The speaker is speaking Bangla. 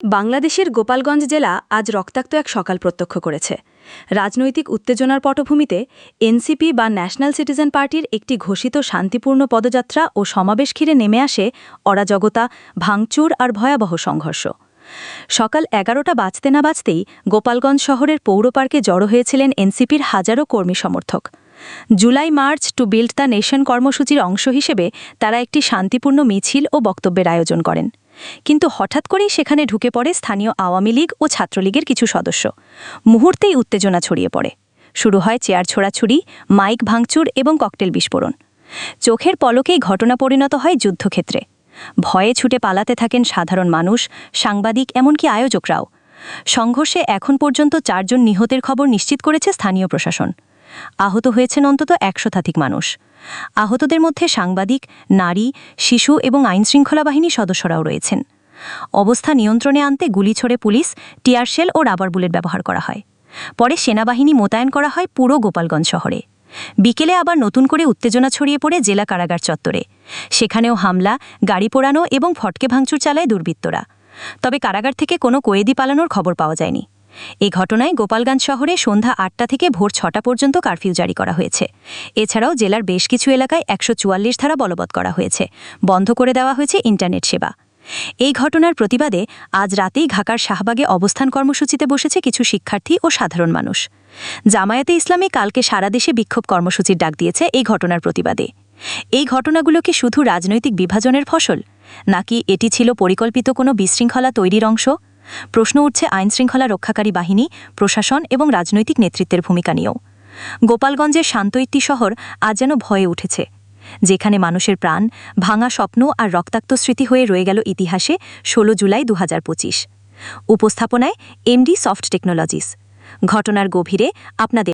বাংলাদেশের গোপালগঞ্জ জেলা আজ রক্তাক্ত এক সকাল প্রত্যক্ষ করেছে। রাজনৈতিক উত্তেজনার পটভূমিতে এনসিপি বা ন্যাশনাল সিটিজেন পার্টির একটি ঘোষিত শান্তিপূর্ণ পদযাত্রা ও সমাবেশ ঘিরে নেমে আসে অরাজগতা ভাঙচুর আর ভয়াবহ সংঘর্ষ। সকাল এগারোটা বাজতে না বাজতেই গোপালগঞ্জ শহরের পৌর পার্কে জড়ো হয়েছিলেন এনসিপির হাজারো কর্মী সমর্থক। July, march to build the nation কর্মসূচির অংশ হিসেবে তারা একটি শান্তিপূর্ণ মিছিল ও বক্তব্যের আয়োজন করেন। কিন্তু হঠাৎ করেই সেখানে ঢুকে পড়ে স্থানীয় আওয়ামী লীগ ও ছাত্রলীগের কিছু সদস্য। মুহূর্তেই উত্তেজনা ছড়িয়ে পড়ে। শুরু হয় চেয়ার ছোড়াছুড়ি, মাইক ভাঙচুর এবং ককটেল বিস্ফোরণ। চোখের পলকেই ঘটনা পরিণত হয় যুদ্ধক্ষেত্রে। ভয়ে ছুটে পালাতে থাকেন সাধারণ মানুষ, সাংবাদিক এমনকি আয়োজকরাও। সংঘর্ষে এখন পর্যন্ত চারজন নিহতের খবর নিশ্চিত করেছে স্থানীয় প্রশাসন। আহত হয়েছেন অন্তত একশতাধিক মানুষ। আহতদের মধ্যে সাংবাদিক, নারী, শিশু এবং আইনশৃঙ্খলা বাহিনী সদস্যরাও রয়েছেন। অবস্থা নিয়ন্ত্রণে আনতে গুলি ছড়ে পুলিশ টিয়ারশেল ও রাবার বুলেট ব্যবহার করা হয়। পরে সেনাবাহিনী মোতায়েন করা হয় পুরো গোপালগঞ্জ শহরে। বিকেলে আবার নতুন করে উত্তেজনা ছড়িয়ে পড়ে জেলা কারাগার চত্বরে। সেখানেও হামলা, গাড়ি পোড়ানো এবং ফটকে ভাঙচুর চালায় দুর্বৃত্তরা। তবে কারাগার থেকে কোনো কয়েদি পালানোর খবর পাওয়া যায়নি। এই ঘটনায় গোপালগঞ্জ শহরে সন্ধ্যা আটটা থেকে ভোর ছটা পর্যন্ত কারফিউ জারি করা হয়েছে। এছাড়াও জেলার বেশ কিছু এলাকায় একশো চুয়াল্লিশ ধারা বলবৎ করা হয়েছে। বন্ধ করে দেওয়া হয়েছে ইন্টারনেট সেবা। এই ঘটনার প্রতিবাদে আজ রাতেই ঢাকার শাহবাগে অবস্থান কর্মসূচিতে বসেছে কিছু শিক্ষার্থী ও সাধারণ মানুষ। জামায়াতে ইসলামী কালকে সারা দেশে বিক্ষোভ কর্মসূচির ডাক দিয়েছে এই ঘটনার প্রতিবাদে। এই ঘটনাগুলো কি শুধু রাজনৈতিক বিভাজনের ফসল? নাকি এটি ছিল পরিকল্পিত কোনো বিশৃঙ্খলা তৈরির অংশ? প্রশ্ন উঠছে আইনশৃঙ্খলা রক্ষাকারী বাহিনী, প্রশাসন এবং রাজনৈতিক নেতৃত্বের ভূমিকা নিয়েও। গোপালগঞ্জের শান্ত একটি শহর আজ যেন ভয়ে উঠেছে, যেখানে মানুষের প্রাণ, ভাঙা স্বপ্ন আর রক্তাক্ত স্মৃতি হয়ে রয়ে গেল ইতিহাসে ১৬ জুলাই দু হাজার পঁচিশ। উপস্থাপনায় এমডি সফট টেকনোলজিস। ঘটনার গভীরে আপনাদের